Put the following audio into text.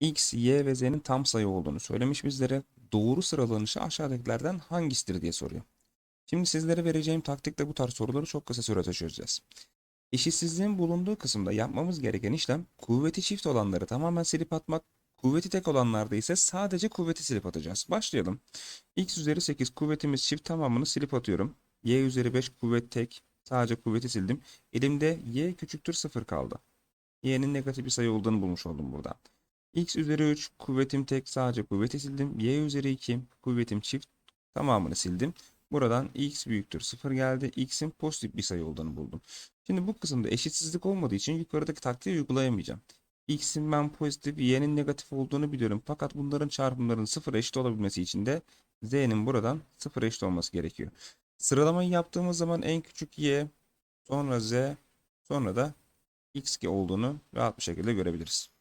x, y ve z'nin tam sayı olduğunu söylemiş bizlere. Doğru sıralanışı aşağıdakilerden hangisidir diye soruyor. Şimdi sizlere vereceğim taktikle bu tarz soruları çok kısa sürede çözeceğiz. Eşitsizliğin bulunduğu kısımda yapmamız gereken işlem kuvveti çift olanları tamamen silip atmak, kuvveti tek olanlarda ise sadece kuvveti silip atacağız. Başlayalım. x üzeri 8 kuvvetimiz çift tamamını silip atıyorum. y üzeri 5 kuvvet tek, sadece kuvveti sildim. Elimde y küçüktür 0 kaldı. y'nin negatif bir sayı olduğunu bulmuş oldum burada. X üzeri 3 kuvvetim tek, sadece kuvveti sildim. y üzeri 2 kuvvetim çift, tamamını sildim. Buradan x büyüktür 0 geldi. x'in pozitif bir sayı olduğunu buldum. Şimdi bu kısımda eşitsizlik olmadığı için yukarıdaki taktiği uygulayamayacağım. x'in ben pozitif, y'nin negatif olduğunu biliyorum. Fakat bunların çarpımlarının sıfır eşit olabilmesi için de z'nin buradan sıfır eşit olması gerekiyor. Sıralamayı yaptığımız zaman en küçük y, sonra z, sonra da x olduğunu rahat bir şekilde görebiliriz.